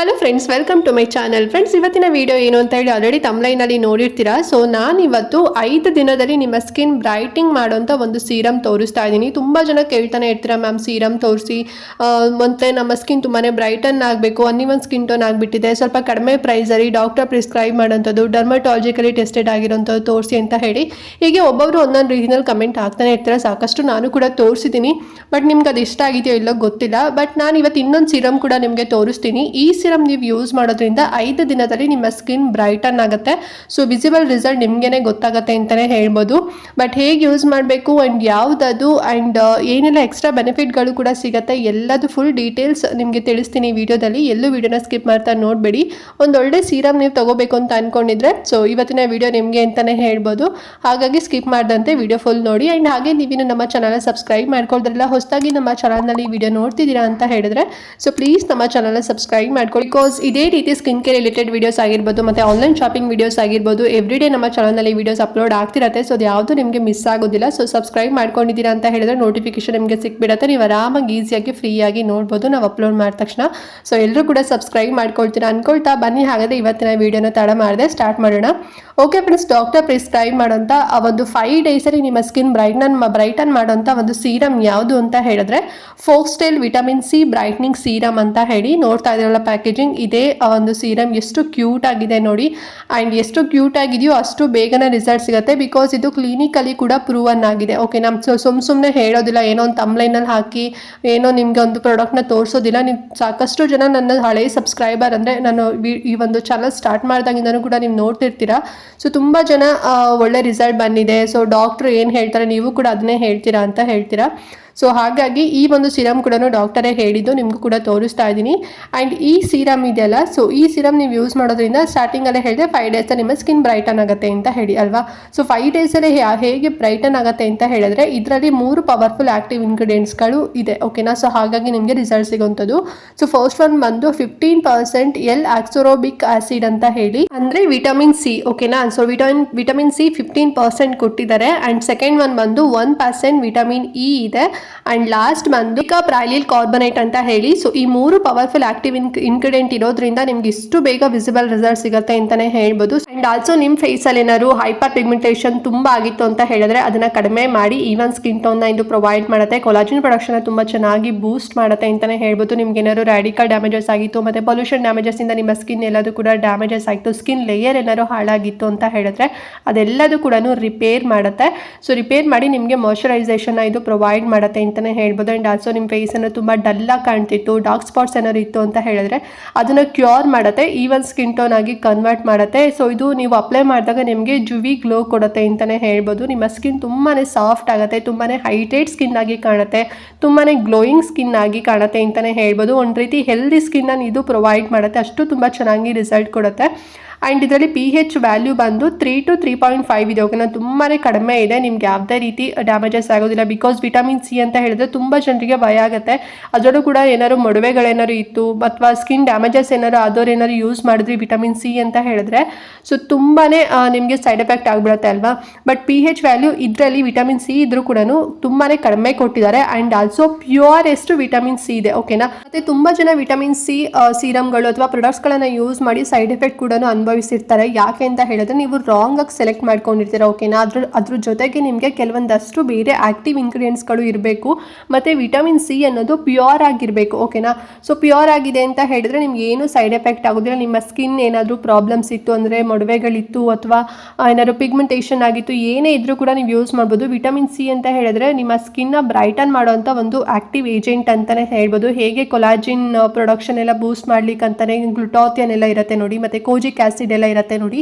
Hello friends welcome to my channel friends ಇವತ್ತಿನ video ಏನು ಅಂತ ಹೇಳಿ ಆಲ್ರೆಡಿ ತಮ್ಲೈನಲ್ಲಿ ನೋಡಿರ್ತೀರಾ? ಸೊ ನಾನು ಇವತ್ತು ಐದು ದಿನದಲ್ಲಿ ನಿಮ್ಮ ಸ್ಕಿನ್ ಬ್ರೈಟಿಂಗ್ ಮಾಡೋಂಥ ಒಂದು ಸೀರಮ್ ತೋರಿಸ್ತಾ ಇದ್ದೀನಿ. ತುಂಬ ಜನ ಕೇಳ್ತಾನೆ ಇರ್ತೀರಾ, ಮ್ಯಾಮ್ ಸೀರಮ್ ತೋರಿಸಿ. ಮತ್ತು ನಮ್ಮ ಸ್ಕಿನ್ ತುಂಬಾ ಬ್ರೈಟನ್ ಆಗಬೇಕು ಅನ್ನಿವನ್ ಸ್ಕಿನ್ ಟೋನ್ ಆಗಿಬಿಟ್ಟಿದೆ. ಸ್ವಲ್ಪ ಕಡಿಮೆ ಪ್ರೈಸಲ್ಲಿ ಡಾಕ್ಟರ್ ಪ್ರಿಸ್ಕ್ರೈಬ್ ಮಾಡೋಂಥದ್ದು ಡರ್ಮಟಾಲಜಿಕಲಿ ಟೆಸ್ಟೆಡ್ ಆಗಿರೋಂಥದ್ದು ತೋರಿಸಿ ಅಂತ ಹೇಳಿ. ಹೀಗೆ ಒಬ್ಬೊಬ್ರು ಒಂದೊಂದು ರೀತಿಯಲ್ಲಿ ಕಮೆಂಟ್ ಆಗ್ತಾನೆ ಇರ್ತಾರೆ. ಸಾಕಷ್ಟು ನಾನು ಕೂಡ ತೋರಿಸಿದ್ದೀನಿ. ಬಟ್ ನಿಮ್ಗೆ ಅದು ಇಷ್ಟ ಆಗಿದೆಯೋ ಇಲ್ಲೋ ಗೊತ್ತಿಲ್ಲ. ಬಟ್ ನಾನು ಇವತ್ತು ಇನ್ನೊಂದು ಸೀರಮ್ ಕೂಡ ನಿಮಗೆ ತೋರಿಸ್ತೀನಿ. ಈ ನೀವು ಯೂಸ್ ಮಾಡೋದ್ರಿಂದ ಐದು ದಿನದಲ್ಲಿ ನಿಮ್ಮ ಸ್ಕಿನ್ ಬ್ರೈಟನ್ ಆಗುತ್ತೆ. ಸೊ ವಿಸಿಬಲ್ ರಿಸಲ್ಟ್ ನಿಮಗೇನೆ ಗೊತ್ತಾಗುತ್ತೆ ಅಂತಲೇ ಹೇಳ್ಬೋದು. ಬಟ್ ಹೇಗೆ ಯೂಸ್ ಮಾಡಬೇಕು ಆ್ಯಂಡ್ ಯಾವುದದು ಆ್ಯಂಡ್ ಏನೆಲ್ಲ ಎಕ್ಸ್ಟ್ರಾ ಬೆನಿಫಿಟ್ಗಳು ಕೂಡ ಸಿಗುತ್ತೆ ಎಲ್ಲದು ಫುಲ್ ಡೀಟೇಲ್ಸ್ ನಿಮಗೆ ತಿಳಿಸ್ತೀನಿ ವಿಡಿಯೋದಲ್ಲಿ. ಎಲ್ಲೂ ವಿಡಿಯೋನ ಸ್ಕಿಪ್ ಮಾಡ್ತಾ ನೋಡಬೇಡಿ. ಒಂದು ಒಳ್ಳೆ ಸೀರಮ್ ನೀವು ತಗೋಬೇಕು ಅಂತ ಅನ್ಕೊಂಡಿದ್ರೆ ಸೊ ಇವತ್ತಿನ ವಿಡಿಯೋ ನಿಮಗೆ ಅಂತಲೇ ಹೇಳ್ಬೋದು. ಹಾಗಾಗಿ ಸ್ಕಿಪ್ ಮಾಡ್ದಂತೆ ವಿಡಿಯೋ ಫುಲ್ ನೋಡಿ. ಆ್ಯಂಡ್ ಹಾಗೆ ನೀವಿನ್ನು ನಮ್ಮ ಚಾನಲ್ ಸಬ್ಸ್ಕ್ರೈಬ್ ಮಾಡ್ಕೊಳ್ದ್ರಲ್ಲ, ಹೊಸದಾಗಿ ನಮ್ಮ ಚಾನಲ್ನಲ್ಲಿ ವಿಡಿಯೋ ನೋಡ್ತಿದ್ದೀರಾ ಅಂತ ಹೇಳಿದ್ರೆ ಸೊ ಪ್ಲೀಸ್ ನಮ್ಮ ಚಾನಲ್ ಸಬ್ಸ್ಕ್ರೈಬ್ ಮಾಡ್ಕೊಳ್ಳಿ ಬಿಕಾಸ್ ಇದೇ ರೀತಿ ಸ್ಕಿನ್ ಕೇರ್ ರಿಲೇಟೆಡ್ ವೀಡಿಯೋಸ್ ಆಗಿರ್ಬೋದು ಮತ್ತು ಆನ್ಲೈನ್ ಶಾಪಿಂಗ್ ವೀಡಿಯೋಸ್ ಆಗಿರ್ಬೋದು ಎವ್ರಿ ಡೇ ನಮ್ಮ ಚಾನಲ್ನಲ್ಲಿ ವಿಡಿಯೋಸ್ ಅಪ್ಲೋಡ್ ಆಗ್ತಿರತ್ತೆ. ಸೊ ಅದು ಯಾವುದು ನಿಮಗೆ ಮಿಸ್ ಆಗೋದಿಲ್ಲ. ಸೊ ಸಬ್ಸ್ಕ್ರೈಬ್ ಮಾಡ್ಕೊಂಡಿದ್ದೀರಾ ಅಂತ ಹೇಳಿದ್ರೆ ನೋಟಿಫಿಕೇಶನ್ ನಿಮಗೆ ಸಿಕ್ಬಿಡತ್ತೆ. ನೀವು ಆರಾಮಾಗಿ ಈಸಿಯಾಗಿ ಫ್ರೀಯಾಗಿ ನೋಡ್ಬೋದು. ನಾವು ಅಪ್ಲೋಡ್ ಮಾಡಿದ ತಕ್ಷಣ. ಸೊ ಎಲ್ಲರೂ ಕೂಡ ಸಬ್ಸ್ಕ್ರೈಬ್ ಮಾಡ್ಕೊಳ್ತೀರಾ ಅನ್ಕೊಳ್ತಾ ಬನ್ನಿ. ಹಾಗಾದ್ರೆ ಇವತ್ತಿನ ವಿಡಿಯೋನ ತಡ ಮಾಡಿದೆ ಸ್ಟಾರ್ಟ್ ಮಾಡೋಣ. ಓಕೆ ಫ್ರೆಂಡ್ಸ್ ಡಾಕ್ಟರ್ ಪ್ರಿಸ್ಕ್ರೈಬ್ ಮಾಡೋಂಥ ಆ ಒಂದು ಫೈವ್ ಡೇಸಲ್ಲಿ ನಿಮ್ಮ ಸ್ಕಿನ್ ಬ್ರೈಟ್ನನ್ ಬ್ರೈಟನ್ ಮಾಡೋಂಥ ಒಂದು ಸೀರಮ್ ಯಾವುದು ಅಂತ ಹೇಳಿದ್ರೆ Foxtale vitamin C brightening serum ಅಂತ ಹೇಳಿ ನೋಡ್ತಾ ಇದ್ರಲ್ಲ ಪ್ಯಾಕೇಜಿಂಗ್ ಇದೇ. ಆ ಒಂದು ಸೀರಮ್ ಎಷ್ಟು ಕ್ಯೂಟ್ ಆಗಿದೆ ನೋಡಿ. ಆ್ಯಂಡ್ ಎಷ್ಟು ಕ್ಯೂಟ್ ಆಗಿದೆಯೋ ಅಷ್ಟು ಬೇಗನೆ ರಿಸಲ್ಟ್ ಸಿಗುತ್ತೆ. ಬಿಕಾಸ್ ಇದು ಕ್ಲಿನಿಕಲಿ ಕೂಡ ಪ್ರೂವನ್ ಆಗಿದೆ. ಓಕೆ ನಮ್ಮ ಸುಮ್ ಸುಮ್ಮನೆ ಹೇಳೋದಿಲ್ಲ. ಏನೋ ಒಂದು ತಮ್ಲೈನಲ್ಲಿ ಹಾಕಿ, ಏನೋ ನಿಮಗೆ ಒಂದು ಪ್ರಾಡಕ್ಟ್ನ ತೋರಿಸೋದಿಲ್ಲ. ನೀವು ಸಾಕಷ್ಟು ಜನ ನನ್ನ ಹಳೆಯ ಸಬ್ಸ್ಕ್ರೈಬರ್ ಅಂದರೆ ನಾನು ಈ ಒಂದು ಚಾನಲ್ ಸ್ಟಾರ್ಟ್ ಮಾಡಿದಾಗಿಂದನೂ ಕೂಡ ನೀವು ನೋಡ್ತಿರ್ತೀರ. ಸೊ ತುಂಬ ಜನ ಒಳ್ಳೆ ರಿಸಲ್ಟ್ ಬಂದಿದೆ. ಸೊ ಡಾಕ್ಟ್ರು ಏನು ಹೇಳ್ತಾರೆ, ನೀವು ಕೂಡ ಅದನ್ನೇ ಹೇಳ್ತೀರಾ ಅಂತ ಹೇಳ್ತೀರಾ. ಸೊ ಹಾಗಾಗಿ ಈ ಒಂದು ಸಿರಮ್ ಕೂಡ ಡಾಕ್ಟರೇ ಹೇಳಿದ್ದು, ನಿಮಗೂ ಕೂಡ ತೋರಿಸ್ತಾ ಇದ್ದೀನಿ. ಆ್ಯಂಡ್ ಈ ಸಿರಮ್ ಇದೆಯಲ್ಲ ಸೊ ಈ ಸಿರಮ್ ನೀವು ಯೂಸ್ ಮಾಡೋದ್ರಿಂದ ಸ್ಟಾರ್ಟಿಂಗಲ್ಲೇ ಹೇಳಿದೆ ಫೈವ್ ಡೇಸ್ ನಿಮ್ಮ ಸ್ಕಿನ್ ಬ್ರೈಟನ್ ಆಗುತ್ತೆ ಅಂತ ಹೇಳಿ, ಅಲ್ವಾ? ಸೊ ಫೈವ್ ಡೇಸಲ್ಲಿ ಹೇಗೆ ಬ್ರೈಟನ್ ಆಗುತ್ತೆ ಅಂತ ಹೇಳಿದ್ರೆ ಇದರಲ್ಲಿ ಮೂರು ಪವರ್ಫುಲ್ ಆಕ್ಟಿವ್ ಇಂಗ್ರೀಡಿಯೆಂಟ್ಸ್ಗಳು ಇದೆ ಓಕೆನಾ ಸೊ ಹಾಗಾಗಿ ನಿಮಗೆ ರಿಸಲ್ಟ್ ಸಿಗುವಂಥದ್ದು. ಸೊ ಫಸ್ಟ್ ಒನ್ ಬಂದು fifteen percent L ascorbic acid ಅಂತ ಹೇಳಿ, ಅಂದರೆ ವಿಟಮಿನ್ ಸಿ ಓಕೆನಾ so vitamin vitamin C fifteen percent ಕೊಟ್ಟಿದ್ದಾರೆ. ಆ್ಯಂಡ್ ಸೆಕೆಂಡ್ ಒನ್ ಬಂದು ಒನ್ ಪರ್ಸೆಂಟ್ ವಿಟಮಿನ್ ಇ ಇದೆ. ಆ್ಯಂಡ್ ಲಾಸ್ಟ್ ಬಂದು ಪ್ರಾಯಿಲಿಲ್ ಕಾರ್ಬನೇಟ್ ಅಂತ ಹೇಳಿ ಸೊ ಈ ಮೂರು ಪವರ್ಫುಲ್ ಆಕ್ಟಿವ್ ಇನ್ ಇನ್ಗ್ರೀಡಿಯೆಂಟ್ ಇರೋದ್ರಿಂದ ನಿಮ್ಗೆ ಇಷ್ಟು ಬೇಗ ವಿಸಿಬಲ್ ರಿಸಲ್ಟ್ ಸಿಗುತ್ತೆ ಅಂತಾನೆ ಹೇಳ್ಬೋದು. ಆ್ಯಂಡ್ ಆಲ್ಸೋ ನಿಮ್ಮ ಫೇಸಲ್ಲಿ ಏನಾದ್ರು ಹೈಪರ್ ಪಿಗ್ಮೆಂಟೇಷನ್ ತುಂಬ ಆಗಿತ್ತು ಅಂತ ಹೇಳಿದ್ರೆ ಅದನ್ನ ಕಡಿಮೆ ಮಾಡಿ ಈವನ್ ಸ್ಕಿನ್ ಟೋನ್ನ ಇದು ಪ್ರೊವೈಡ್ ಮಾಡುತ್ತೆ. ಕೊಲಾಜಿನ್ ಪ್ರೊಡಕ್ಷನ್ ತುಂಬ ಚೆನ್ನಾಗಿ ಬೂಸ್ಟ್ ಮಾಡುತ್ತೆ ಅಂತಲೇ ಹೇಳ್ಬೋದು. ನಿಮ್ಗೆ ಏನಾದ್ರು ರ್ಯಾಡಿಕಲ್ ಡ್ಯಾಮೇಜಸ್ ಆಗಿತ್ತು, ಮತ್ತೆ ಪೊಲ್ಯೂಷನ್ ಡ್ಯಾಮೇಜಸ್ ಇಂದ ನಿಮ್ಮ ಸ್ಕಿನ್ ಎಲ್ಲದೂ ಕೂಡ ಡ್ಯಾಮೇಜಸ್ ಆಯಿತು ಸ್ಕಿನ್ ಲೇಯರ್ ಏನಾದ್ರು ಹಾಳಾಗಿತ್ತು ಅಂತ ಹೇಳಿದ್ರೆ ಅದೆಲ್ಲದೂ ಕೂಡ ರಿಪೇರ್ ಮಾಡುತ್ತೆ. ಸೊ ರಿಪೇರ್ ಮಾಡಿ ನಿಮಗೆ ಮಾಯಶ್ಚರೈಸೇಷನ್ ಇದು ಪ್ರೊವೈಡ್ ಮಾಡುತ್ತೆ. ಅಂತಲೇ ಹೇಳ್ಬೋದು. ಆ್ಯಂಡ್ ಆಲ್ಸೋ ನಿಮ್ಮ ಫೇಸನ್ನು ತುಂಬ ಡಲ್ಲಾಗಿ ಕಾಣ್ತಿತ್ತು ಡಾರ್ಕ್ ಸ್ಪಾಟ್ಸ್ ಏನಾದ್ರು ಇತ್ತು ಅಂತ ಹೇಳಿದ್ರೆ ಅದನ್ನು ಕ್ಯೂರ್ ಮಾಡುತ್ತೆ ಈವನ್ ಸ್ಕಿನ್ ಟೋನ್ ಆಗಿ ಕನ್ವರ್ಟ್ ಮಾಡುತ್ತೆ. ಸೊ ಇದು ನೀವು ಅಪ್ಲೈ ಮಾಡಿದಾಗ ನಿಮಗೆ ಜುವಿ ಗ್ಲೋ ಕೊಡುತ್ತೆ ಅಂತಲೇ ಹೇಳ್ಬೋದು. ನಿಮ್ಮ ಸ್ಕಿನ್ ತುಂಬಾ ಸಾಫ್ಟ್ ಆಗುತ್ತೆ ತುಂಬಾ ಹೈಡ್ರೇಟ್ ಸ್ಕಿನ್ ಆಗಿ ಕಾಣುತ್ತೆ ತುಂಬಾ ಗ್ಲೋಯಿಂಗ್ ಸ್ಕಿನ್ ಆಗಿ ಕಾಣುತ್ತೆ ಅಂತಲೇ ಹೇಳ್ಬೋದು. ಒಂದು ರೀತಿ ಹೆಲ್ದಿ ಸ್ಕಿನ್ನನ್ನು ಇದು ಪ್ರೊವೈಡ್ ಮಾಡುತ್ತೆ. ಅಷ್ಟು ತುಂಬ ಚೆನ್ನಾಗಿ ರಿಸಲ್ಟ್ ಕೊಡುತ್ತೆ. ಆ್ಯಂಡ್ ಇದರಲ್ಲಿ ಪಿ ಹೆಚ್ ವ್ಯಾಲ್ಯೂ ಬಂದು three to three point five ಇದೆ. ಓಕೆನಾ ತುಂಬಾ ಕಡಿಮೆ ಇದೆ. ನಿಮ್ಗೆ ಯಾವುದೇ ರೀತಿ ಡ್ಯಾಮೇಜಸ್ ಆಗೋದಿಲ್ಲ. ಬಿಕಾಸ್ ವಿಟಮಿನ್ ಸಿ ಅಂತ ಹೇಳಿದ್ರೆ ತುಂಬ ಜನರಿಗೆ ಭಯ ಆಗುತ್ತೆ. ಅದರಲ್ಲೂ ಕೂಡ ಏನಾದ್ರು ಮೊಡವೆಗಳೇನಾದ್ರು ಇತ್ತು, ಅಥವಾ ಸ್ಕಿನ್ ಡ್ಯಾಮೇಜಸ್ ಏನಾದ್ರು ಆದವ್ರು ಏನಾದ್ರು ಯೂಸ್ ಮಾಡಿದ್ರಿ ವಿಟಮಿನ್ ಸಿ ಅಂತ ಹೇಳಿದ್ರೆ ಸೊ ತುಂಬಾ ನಿಮಗೆ ಸೈಡ್ ಎಫೆಕ್ಟ್ ಆಗಿಬಿಡುತ್ತೆ ಅಲ್ವಾ? ಬಟ್ ಪಿ ಹೆಚ್ ವ್ಯಾಲ್ಯೂ ಇದರಲ್ಲಿ ವಿಟಮಿನ್ ಸಿ ಇದ್ರೂ ಕೂಡ ತುಂಬಾ ಕಡಿಮೆ ಕೊಟ್ಟಿದ್ದಾರೆ. ಆ್ಯಂಡ್ ಆಲ್ಸೋ ಪ್ಯೂರ್ ಎಷ್ಟು ವಿಟಮಿನ್ ಸಿ ಇದೆ ಓಕೆನಾ ಮತ್ತೆ ತುಂಬ ಜನ ವಿಟಮಿನ್ ಸಿ ಸೀರಮ್ಗಳು ಅಥವಾ ಪ್ರಾಡಕ್ಟ್ಸ್ಗಳನ್ನು ಯೂಸ್ ಮಾಡಿ ಸೈಡ್ ಎಫೆಕ್ಟ್ ಕೂಡ ಅನುಭವಿಸಿರ್ತಾರೆ. ಯಾಕೆ ಅಂತ ಹೇಳಿದ್ರೆ ನೀವು ರಾಂಗ್ ಆಗಿ ಸೆಲೆಕ್ಟ್ ಮಾಡ್ಕೊಂಡಿರ್ತೀರ ಓಕೆನಾ ಅದ್ರ ಅದ್ರ ಜೊತೆಗೆ ನಿಮಗೆ ಕೆಲವೊಂದಷ್ಟು ಬೇರೆ ಆಕ್ಟಿವ್ ಇಂಗ್ರೀಡಿಯೆಂಟ್ಸ್ಗಳು ಇರಬೇಕು. ಮತ್ತು ವಿಟಮಿನ್ ಸಿ ಅನ್ನೋದು ಪ್ಯೂರ್ ಆಗಿರಬೇಕು ಓಕೆನಾ ಸೊ ಪ್ಯೂರ್ ಆಗಿದೆ ಅಂತ ಹೇಳಿದ್ರೆ ನಿಮ್ಗೆ ಏನು ಸೈಡ್ ಎಫೆಕ್ಟ್ ಆಗೋದಿಲ್ಲ. ನಿಮ್ಮ ಸ್ಕಿನ್ ಏನಾದರೂ ಪ್ರಾಬ್ಲಮ್ಸ್ ಇತ್ತು ಅಂದರೆ, ಮೊಡವೆಗಳಿತ್ತು ಅಥವಾ ಏನಾದರೂ ಪಿಗ್ಮೆಂಟೇಷನ್ ಆಗಿತ್ತು, ಏನೇ ಇದ್ರೂ ಕೂಡ ನೀವು ಯೂಸ್ ಮಾಡ್ಬೋದು. ವಿಟಮಿನ್ ಸಿ ಅಂತ ಹೇಳಿದ್ರೆ ನಿಮ್ಮ ಸ್ಕಿನ್ನ ಬ್ರೈಟನ್ ಮಾಡೋವಂಥ ಒಂದು ಆಕ್ಟಿವ್ ಏಜೆಂಟ್ ಅಂತಲೇ ಹೇಳ್ಬೋದು. ಹೇಗೆ ಕೊಲಾಜಿನ್ ಪ್ರೊಡಕ್ಷನ್ ಎಲ್ಲ ಬೂಸ್ಟ್ ಮಾಡ್ಲಿಕ್ಕೆ ಅಂತಾನೆ ಗ್ಲುಟಾಥಿಯನ್ ಎಲ್ಲ ಇರುತ್ತೆ ನೋಡಿ. ಮತ್ತು ಕೋಜಿಕ್ ಆ್ಯಸಿಡ್ ಎಲ್ಲ ಇರುತ್ತೆ ನೋಡಿ.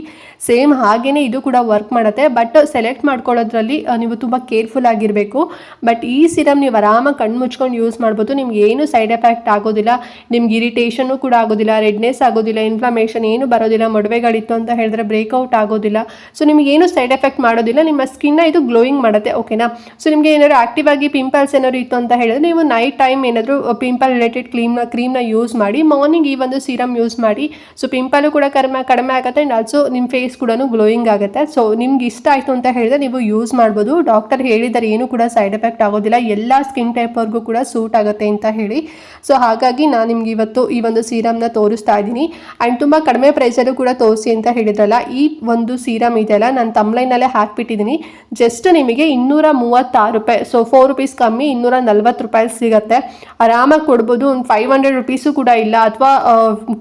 ಸೇಮ್ ಹಾಗೇನೆ ಇದು ಕೂಡ ವರ್ಕ್ ಮಾಡುತ್ತೆ. ಬಟ್ ಸೆಲೆಕ್ಟ್ ಮಾಡ್ಕೊಳ್ಳೋದ್ರಲ್ಲಿ ನೀವು ತುಂಬ ಕೇರ್ಫುಲ್ ಆಗಿರಬೇಕು. ಬಟ್ ಈ ಸಿರಮ್ ನೀವು ಆರಾಮಾಗಿ ಕಣ್ಣು ಮುಚ್ಕೊಂಡು ಯೂಸ್ ಮಾಡ್ಬೋದು. ನಿಮ್ಗೆ ಏನು ಸೈಡ್ ಎಫೆಕ್ಟ್ ಆಗೋದಿಲ್ಲ, ನಿಮ್ಗೆ ಇರಿಟೇಷನ್ನು ಕೂಡ ಆಗೋದಿಲ್ಲ ರೆಡ್ನೆಸ್ ಆಗೋದಿಲ್ಲ ಇನ್ಫ್ಲಮೇಷನ್ ಏನು ಬರೋದಿಲ್ಲ, ಮೊಡವೆಗಳಿತ್ತು ಅಂತ ಹೇಳಿದ್ರೆ ಬ್ರೇಕ್ಔಟ್ ಆಗೋದಿಲ್ಲ. ಸೊ ನಿಮ್ಗೆ ಏನು ಸೈಡ್ ಎಫೆಕ್ಟ್ ಮಾಡೋದಿಲ್ಲ. ನಿಮ್ಮ ಸ್ಕಿನ್ನ ಇದು ಗ್ಲೋಯಿಂಗ್ ಮಾಡುತ್ತೆ ಓಕೆನಾ ಸೊ ನಿಮಗೆ ಏನಾದ್ರು ಆಕ್ಟಿವ್ ಆಗಿ ಪಿಂಪಲ್ಸ್ ಏನಾದ್ರು ಇತ್ತು ಅಂತ ಹೇಳಿದ್ರೆ ನೀವು ನೈಟ್ ಟೈಮ್ ಏನಾದರೂ ಪಿಂಪಲ್ ರಿಲೇಟೆಡ್ ಕ್ಲೀಮ್ ಕ್ರೀಮ್ನ ಯೂಸ್ ಮಾಡಿ ಮಾರ್ನಿಂಗ್ ಈ ಒಂದು ಸೀರಮ್ ಯೂಸ್ ಮಾಡಿ. ಸೊ ಪಿಂಪಲು ಕೂಡ ಕಡಿಮೆ ಕಡಿಮೆ ಕಡಿಮೆ ಆಗುತ್ತೆ ಆ್ಯಂಡ್ ಆಲ್ಸೋ ನಿಮ್ಮ ಫೇಸ್ ಕೂಡ ಗ್ಲೋಯಿಂಗ್ ಆಗುತ್ತೆ. ಸೊ ನಿಮ್ಗೆ ಇಷ್ಟ ಆಯಿತು ಅಂತ ಹೇಳಿದ್ರೆ ನೀವು ಯೂಸ್ ಮಾಡ್ಬೋದು. ಡಾಕ್ಟರ್ ಹೇಳಿದ್ದಾರೆ ಏನು ಕೂಡ ಸೈಡ್ ಎಫೆಕ್ಟ್ ಆಗೋದಿಲ್ಲ. ಎಲ್ಲ ಸ್ಕಿನ್ ಟೈಪ್ವರೆಗೂ ಕೂಡ ಸೂಟ್ ಆಗುತ್ತೆ ಅಂತ ಹೇಳಿ. ಸೊ ಹಾಗಾಗಿ ನಾನು ನಿಮ್ಗೆ ಇವತ್ತು ಈ ಒಂದು ಸೀರಮ್ನ ತೋರಿಸ್ತಾ ಇದ್ದೀನಿ. ಆ್ಯಂಡ್ ತುಂಬ ಕಡಿಮೆ ಪ್ರೈಸಲ್ಲೂ ಕೂಡ ತೋರಿಸಿ ಅಂತ ಹೇಳಿದ್ರಲ್ಲ, ಈ ಒಂದು ಸೀರಮ್ ಇದೆಯಲ್ಲ ನಾನು ತಮ್ಲೈನಲ್ಲೇ ಹಾಕ್ಬಿಟ್ಟಿದ್ದೀನಿ. ಜಸ್ಟ್ ನಿಮಗೆ ಇನ್ನೂರ ಮೂವತ್ತಾರು ರೂಪಾಯಿ ಸೊ ಫೋರ್ ರುಪೀಸ್ ಕಮ್ಮಿ ಇನ್ನೂರ ನಲ್ವತ್ತು ರೂಪಾಯಿ ಸಿಗುತ್ತೆ. ಆರಾಮಾಗಿ ಕೊಡ್ಬೋದು. ಒಂದು ಫೈವ್ ಹಂಡ್ರೆಡ್ ರುಪೀಸು ಕೂಡ ಇಲ್ಲ, ಅಥವಾ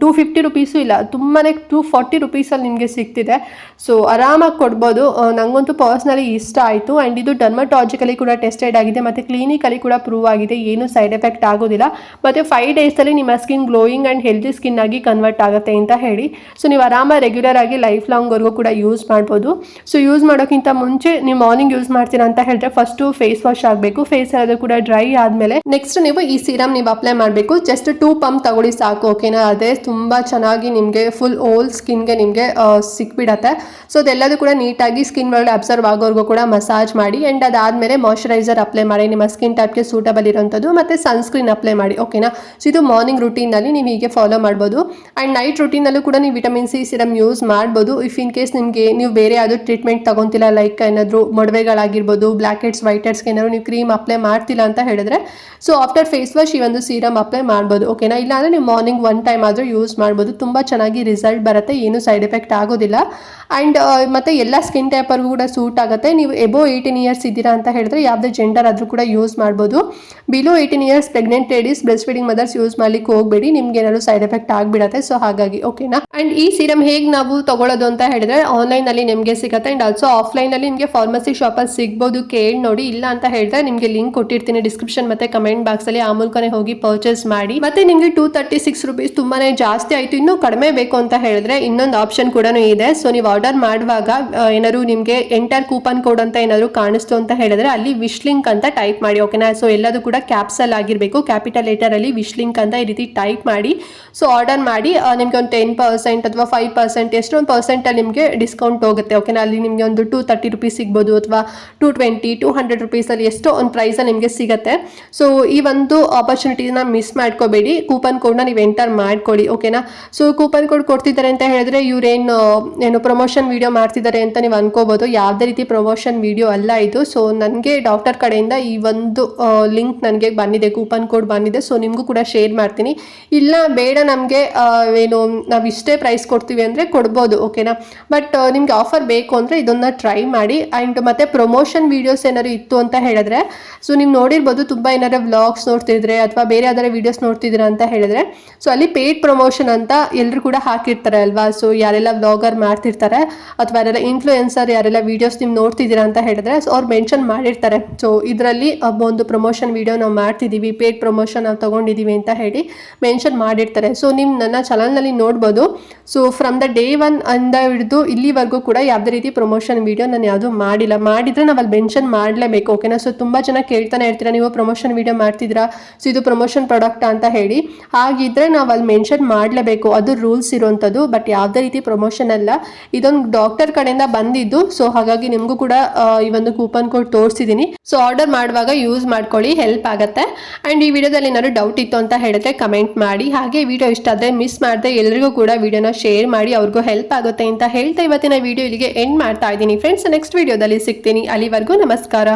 ಟೂ ಫಿಫ್ಟಿ ರುಪೀಸು ಇಲ್ಲ. ತುಂಬಾ ಟೂ ಫಾರ್ಟಿ ರುಪೀಸಲ್ಲಿ ನಿಮಗೆ ಸಿಗ್ತಿದೆ. ಸೊ ಆರಾಮಾಗಿ ಕೊಡ್ಬೋದು. ನನಗಂತೂ ನಂಗಂತೂ ಪರ್ಸ್ನಲಿ ಇಷ್ಟ ಆಯಿತು. ಆ್ಯಂಡ್ ಇದು ಡರ್ಮಟಾಲಜಿಕಲಿ ಕೂಡ ಟೆಸ್ಟೆಡ್ ಆಗಿದೆ. ಮತ್ತು ಕ್ಲಿನಿಕಲಿ ಕೂಡ ಪ್ರೂವ್ ಆಗಿದೆ. ಏನು ಸೈಡ್ ಎಫೆಕ್ಟ್ ಆಗೋದಿಲ್ಲ. ಮತ್ತು ಫೈವ್ ಡೇಸಲ್ಲಿ ನಿಮ್ಮ skin glowing and healthy skin ಆಗಿ ಕನ್ವರ್ಟ್ ಆಗುತ್ತೆ ಅಂತ ಹೇಳಿ. ಸೊ ನೀವು ಆರಾಮ ರೆಗ್ಯುಲರ್ ಆಗಿ ಲೈಫ್ ಲಾಂಗ್ವರೆಗೂ ಕೂಡ ಯೂಸ್ ಮಾಡ್ಬೋದು. ಸೊ ಯೂಸ್ ಮಾಡೋಕ್ಕಿಂತ ಮುಂಚೆ ನೀವು ಮಾರ್ನಿಂಗ್ ಯೂಸ್ ಮಾಡ್ತೀರಾ ಅಂತ ಹೇಳಿದ್ರೆ ಫಸ್ಟು ಫೇಸ್ ವಾಶ್ ಆಗಬೇಕು. ಫೇಸ್ ಎಲ್ಲದು ಕೂಡ ಡ್ರೈ ಆದಮೇಲೆ ನೆಕ್ಸ್ಟ್ ನೀವು ಈ ಸೀರಮ್ ನೀವು ಅಪ್ಲೈ ಮಾಡಬೇಕು. ಜಸ್ಟ್ ಟೂ ಪಂಪ್ ತಗೊಳ್ಳಿ ಸಾಕು ಓಕೆನಾ ಅದೇ ತುಂಬ ಚೆನ್ನಾಗಿ ನಿಮಗೆ ಫುಲ್ ಓಲ್ ಸ್ಕಿನ್ಗೆ ನಿಮಗೆ ಸಿಕ್ಬಿಡತ್ತೆ. ಸೊ ಅದೆಲ್ಲದೂ ಕೂಡ ನೀಟಾಗಿ ಸ್ಕಿನ್ ಒಳಗಡೆ ಅಬ್ಸರ್ವ್ ಆಗೋರ್ಗೂ ಕೂಡ ಮಸಾಜ್ ಮಾಡಿ ಆ್ಯಂಡ್ ಅದಾದಮೇಲೆ ಮಾಯಶ್ಚರೈಸರ್ ಅಪ್ಲೈ ಮಾಡಿ, ನಿಮ್ಮ ಸ್ಕಿನ್ ಟೈಪ್ಗೆ ಸೂಟಬಲ್ ಇರೋಂಥದ್ದು, ಮತ್ತು ಸನ್ಸ್ಕ್ರೀನ್ ಅಪ್ಲೈ ಮಾಡಿ ಓಕೆನಾ ಸೊ ಇದು ಮಾರ್ನಿಂಗ್ ರುಟೀನಲ್ಲಿ ನೀವು ಹೀಗೆ ಫಾಲೋ ಮಾಡ್ಬೋದು. ಆ್ಯಂಡ್ ನೈಟ್ ರುಟೀನಲ್ಲೂ ಕೂಡ ನೀವು ವಿಟಮಿನ್ ಸಿ ಸಿರಮ್ ಯೂಸ್ ಮಾಡ್ಬೋದು. ಇಫ್ ಇನ್ ಕೇಸ್ ನಿಮಗೆ, ನೀವು ಬೇರೆ ಯಾವುದೋ ಟ್ರೀಟ್ಮೆಂಟ್ ತಗೊತಿಲ್ಲ ಲೈಕ್ ಏನಾದರೂ ಮೊಡವೆಗಳಾಗಿರ್ಬೋದು ಬ್ಲ್ಯಾಕ್ ಹೆಡ್ಸ್ ವೈಟ್ ಹೆಡ್ಸ್ಗೆ ಏನಾದ್ರು ನೀವು ಕ್ರೀಮ್ ಅಪ್ಲೈ ಮಾಡ್ತಿಲ್ಲ ಅಂತ ಹೇಳಿದ್ರೆ ಸೊ ಆಫ್ಟರ್ ಫೇಸ್ ವಾಶ್ ಈ ಒಂದು ಸೀರಮ್ ಅಪ್ಲೈ ಮಾಡ್ಬೋದು ಓಕೆನಾ ಇಲ್ಲಾಂದರೆ ನೀವು ಮಾರ್ನಿಂಗ್ ಒನ್ ಟೈಮ್ ಆದರೂ ಯೂಸ್ ಮಾಡ್ಬೋದು. ತುಂಬ ಚೆನ್ನಾಗಿ ರಿಸಲ್ಟ್ ಬರುತ್ತೆ. ಏನು ಸೈಡ್ ಎಫೆಕ್ಟ್ ಆಗೋದಿಲ್ಲ. ಆ್ಯಂಡ್ ಮತ್ತು ಎಲ್ಲ ಸ್ಕಿನ್ ಟೈಪರ್ಗೂ ಕೂಡ ಸೂಟ್ ಆಗುತ್ತೆ. ನೀವು ಎಬೋ ಏಯ್ಟೀನ್ ಇಯರ್ಸ್ ಇದ್ದೀರಾ ಅಂತ ಹೇಳಿದ್ರೆ ಯಾವುದೇ ಜೆಂಡರ್ ಆದರೂ ಕೂಡ ಯೂಸ್ ಮಾಡ್ಬೋದು. Below eighteen years pregnant ladies breast feeding mothers use ಮಾಡ್ಲಿಕ್ಕೆ ಹೋಗಬೇಡಿ. ನಿಮ್ಗೆ ಏನಾದ್ರು ಸೈಡ್ ಎಫೆಕ್ಟ್ ಆಗಿಬಿಡತ್ತೆ. ಸೊ ಹಾಗಾಗಿ ಓಕೆನಾ ಆ್ಯಂಡ್ ಈ ಸೀರಮ್ ಹೇಗೆ ನಾವು ತಗೊಳ್ಳೋದು ಅಂತ ಹೇಳಿದ್ರೆ ಆನ್ಲೈನಲ್ಲಿ ನಿಮಗೆ ಸಿಗುತ್ತೆ. ಆ್ಯಂಡ್ ಆಲ್ಸೋ ಆಫ್ಲೈನಲ್ಲಿ ನಿಮಗೆ ಫಾರ್ಮಸಿ ಶಾಪಲ್ಲಿ ಸಿಗ್ಬೋದು ಕೇಳಿ ನೋಡಿ. ಇಲ್ಲ ಅಂತ ಹೇಳಿದ್ರೆ ನಿಮಗೆ ಲಿಂಕ್ ಕೊಟ್ಟಿರ್ತೀನಿ ಡಿಸ್ಕ್ರಿಪ್ಷನ್ ಮತ್ತು ಕಮೆಂಟ್ ಬಾಕ್ಸಲ್ಲಿ ಆ ಮೂಲಕನೇ ಹೋಗಿ ಪರ್ಚೇಸ್ ಮಾಡಿ. ಮತ್ತೆ ನಿಮಗೆ ಟೂ ತರ್ಟಿ ಸಿಕ್ಸ್ ರುಪೀಸ್ ತುಂಬಾ ಜಾಸ್ತಿ ಆಯಿತು. ಇನ್ನೂ ಕಡಿಮೆ ಬೇಕು ಅಂತ ಹೇಳಿದ್ರೆ ಇನ್ನೊಂದು ಆಪ್ಷನ್ ಕೂಡ ಇದೆ. ಸೊ ನೀವು ಆರ್ಡರ್ ಮಾಡುವಾಗ ಏನಾದ್ರು ನಿಮಗೆ ಎಂಟರ್ ಕೂಪನ್ ಕೋಡ್ ಅಂತ ಏನಾದ್ರು ಕಾಣಿಸ್ತು ಅಂತ ಹೇಳಿದ್ರೆ ಅಲ್ಲಿ ವಿಶ್ ಲಿಂಕ್ ಅಂತ ಟೈಪ್ ಮಾಡಿ ಓಕೆನಾ ಸೊ ಎಲ್ಲದೂ ಕೂಡ ಕ್ಯಾಪ್ಸಲ್ ಆಗಿರಬೇಕು. ಕ್ಯಾಪಿಟಲ್ ಲೆಟರಲ್ಲಿ ವಿಶ್ ಲಿಂಕ್ ಅಂತ ಈ ರೀತಿ ಟೈಪ್ ಮಾಡಿ ಸೊ ಆರ್ಡರ್ ಮಾಡಿ ನಿಮಗೆ ಒಂದು ಟೆನ್ ಪರ್ಸೆಂಟ್ ಅಥವಾ ಫೈವ್ ಪರ್ಸೆಂಟ್ ಎಷ್ಟೊಂದು ಪರ್ಸೆಂಟಲ್ಲಿ ನಿಮಗೆ ಡಿಸ್ಕೌಂಟ್ ಹೋಗುತ್ತೆ ಓಕೆನಾ ಅಲ್ಲಿ ನಿಮಗೆ ಒಂದು ಟೂ ತರ್ಟಿ ರುಪೀಸ್ ಸಿಗ್ಬೋದು ಅಥವಾ ಟೂ ಟ್ವೆಂಟಿ ಟೂ ಹಂಡ್ರೆಡ್ ರುಪೀಸಲ್ಲಿ ಎಷ್ಟೋ ಒಂದು ಪ್ರೈಸಲ್ಲಿ ನಿಮಗೆ ಸಿಗುತ್ತೆ. ಸೊ ಈ ಒಂದು ಆಪರ್ಚುನಿಟಿನ ಮಿಸ್ ಮಾಡ್ಕೋಬೇಡಿ. ಕೂಪನ್ ಕೋಡ್ನ ನೀವು ಎಂಟರ್ ಮಾಡ್ಕೊಳ್ಳಿ ಓಕೆನಾ ಸೊ ಕೂಪನ್ ಕೋಡ್ ಕೊಡ್ತಿದ್ದಾರೆ ಅಂತ ಹೇಳಿದ್ರೆ ಇವ್ರೇನು ಏನು ಪ್ರಮೋಷನ್ ವಿಡಿಯೋ ಮಾಡ್ತಿದ್ದಾರೆ ಅಂತ ನೀವು ಅನ್ಕೋಬೋದು. ಯಾವುದೇ ರೀತಿ ಪ್ರಮೋಷನ್ ವಿಡಿಯೋ ಅಲ್ಲ ಇದು. ಸೊ ನನಗೆ ಡಾಕ್ಟರ್ ಕಡೆಯಿಂದ ಈ ಒಂದು ಲಿಂಕ್ ನನಗೆ ಬಂದಿದೆ ಕೂಪನ್ ಕೋಡ್ ಬಂದಿದೆ. ಸೊ ನಿಮಗೂ ಕೂಡ ಶೇರ್ ಮಾಡ್ತೀನಿ. ಇಲ್ಲ, ಬೇಡ ನಮಗೆ ಏನು, ನಾವು ಇಷ್ಟೇ ಪ್ರೈಸ್ ಕೊಡ್ತೀವಿ ಅಂದರೆ ಕೊಡ್ಬೋದು ಓಕೆನಾ ಬಟ್ ನಿಮಗೆ ಆಫರ್ ಬೇಕು ಅಂದರೆ ಇದನ್ನ ಟ್ರೈ ಮಾಡಿ. ಆ್ಯಂಡ್ ಮತ್ತೆ ಪ್ರಮೋಷನ್ ವೀಡಿಯೋಸ್ ಏನಾದ್ರು ಇತ್ತು ಅಂತ ಹೇಳಿದ್ರೆ ಸೊ ನೀವು ನೋಡಿರ್ಬೋದು ತುಂಬ ಏನಾದ್ರು ವ್ಲಾಗ್ಸ್ ನೋಡ್ತಿದ್ರೆ ಅಥವಾ ಬೇರೆ ಯಾವ್ದಾರ ವೀಡಿಯೋಸ್ ನೋಡ್ತಿದ್ದೀರಾ ಅಂತ ಹೇಳಿದ್ರೆ ಸೊ ಅಲ್ಲಿ ಪೇಯ್ಡ್ ಪ್ರಮೋಷನ್ ಅಂತ ಎಲ್ಲರೂ ಕೂಡ ಹಾಕಿರ್ತಾರೆ ಅಲ್ವಾ? ಸೊ ಯಾರೆಲ್ಲ ವ್ಲಾಗರ್ ಮಾಡ್ತಿರ್ತಾರೆ ಅಥವಾ ಯಾರೆಲ್ಲ ಇನ್ಫ್ಲೂಯೆನ್ಸರ್ ಯಾರೆಲ್ಲ ವೀಡಿಯೋಸ್ ನೀವು ನೋಡ್ತಿದ್ದೀರಾ ಅಂತ ಹೇಳಿದ್ರೆ ಸೊ ಅವ್ರು ಮೆನ್ಷನ್ ಮಾಡಿರ್ತಾರೆ. ಸೊ ಇದರಲ್ಲಿ ಒಂದು ಪ್ರಮೋಷನ್ ವೀಡಿಯೋ ನಾವು ಮಾಡ್ತಿದ್ದೀವಿ ಪೇಡ್ ಪ್ರಮೋಷನ್ ನಾವು ತೊಗೊಂಡಿದ್ದೀವಿ ಅಂತ ಹೇಳಿ ಮೆನ್ಷನ್ ಮಾಡಿರ್ತಾರೆ. ಸೊ ನಿಮ್ಮ ನನ್ನ ಚಾನಲ್ನಲ್ಲಿ ನೋಡ್ಬೋದು. So from the day one ಅಂದ ಹಿಡಿದು ಇಲ್ಲಿವರೆಗೂ ಕೂಡ ಯಾವುದೇ ರೀತಿ ಪ್ರಮೋಷನ್ ವೀಡಿಯೋ ನಾನು ಯಾವುದೂ ಮಾಡಿಲ್ಲ. ಮಾಡಿದರೆ ನಾವು ಅಲ್ಲಿ ಮೆನ್ಷನ್ ಮಾಡಲೇಬೇಕು ಓಕೆನಾ ಸೊ ತುಂಬ ಜನ ಕೇಳ್ತಾನೆ ಇರ್ತೀರಾ, ನೀವು ಪ್ರಮೋಷನ್ ವೀಡಿಯೋ ಮಾಡ್ತಿದ್ದೀರಾ? ಸೊ ಇದು ಪ್ರಮೋಷನ್ ಪ್ರಾಡಕ್ಟ್ ಅಂತ ಹೇಳಿ. ಹಾಗಿದ್ರೆ ನಾವು ಅಲ್ಲಿ ಮೆನ್ಷನ್ ಮಾಡಲೇಬೇಕು. ಅದು ರೂಲ್ಸ್ ಇರುವಂಥದ್ದು ಬಟ್ ಯಾವುದೇ ರೀತಿ ಪ್ರಮೋಷನ್ ಅಲ್ಲ. ಇದೊಂದು ಡಾಕ್ಟರ್ ಕಡೆಯಿಂದ ಬಂದಿದ್ದು ಸೊ ಹಾಗಾಗಿ ನಿಮಗೂ ಕೂಡ ಈ ಒಂದು ಕೂಪನ್ ಕೋಡ್ ತೋರಿಸಿದ್ದೀನಿ ಸೊ ಆರ್ಡರ್ ಮಾಡುವಾಗ ಯೂಸ್ ಮಾಡ್ಕೊಳ್ಳಿ ಹೆಲ್ಪ್ ಆಗುತ್ತೆ. ಆ್ಯಂಡ್ ಈ ವಿಡಿಯೋದಲ್ಲಿ ಏನಾದ್ರು ಡೌಟ್ ಇತ್ತು ಅಂತ ಹೇಳಿದ್ರೆ ಕಮೆಂಟ್ ಮಾಡಿ. ಹಾಗೆ ವಿಡಿಯೋ ಇಷ್ಟ ಆದರೆ ಮಿಸ್ ಮಾಡದೆ ಎಲ್ರಿಗೂ ಕೂಡ ವಿಡಿಯೋನ ಶೇರ್ ಮಾಡಿ, ಅವ್ರಿಗೂ ಹೆಲ್ಪ್ ಆಗುತ್ತೆ ಅಂತ ಹೇಳ್ತಾ ಇವತ್ತಿನ ವಿಡಿಯೋ ಇಲ್ಲಿಗೆ ಎಂಡ್ ಮಾಡ್ತಾ ಇದ್ದೀನಿ. ಫ್ರೆಂಡ್ಸ್ ನೆಕ್ಸ್ಟ್ ವಿಡಿಯೋದಲ್ಲಿ ಸಿಗ್ತೀನಿ. ಅಲ್ಲಿವರೆಗೂ ನಮಸ್ಕಾರ.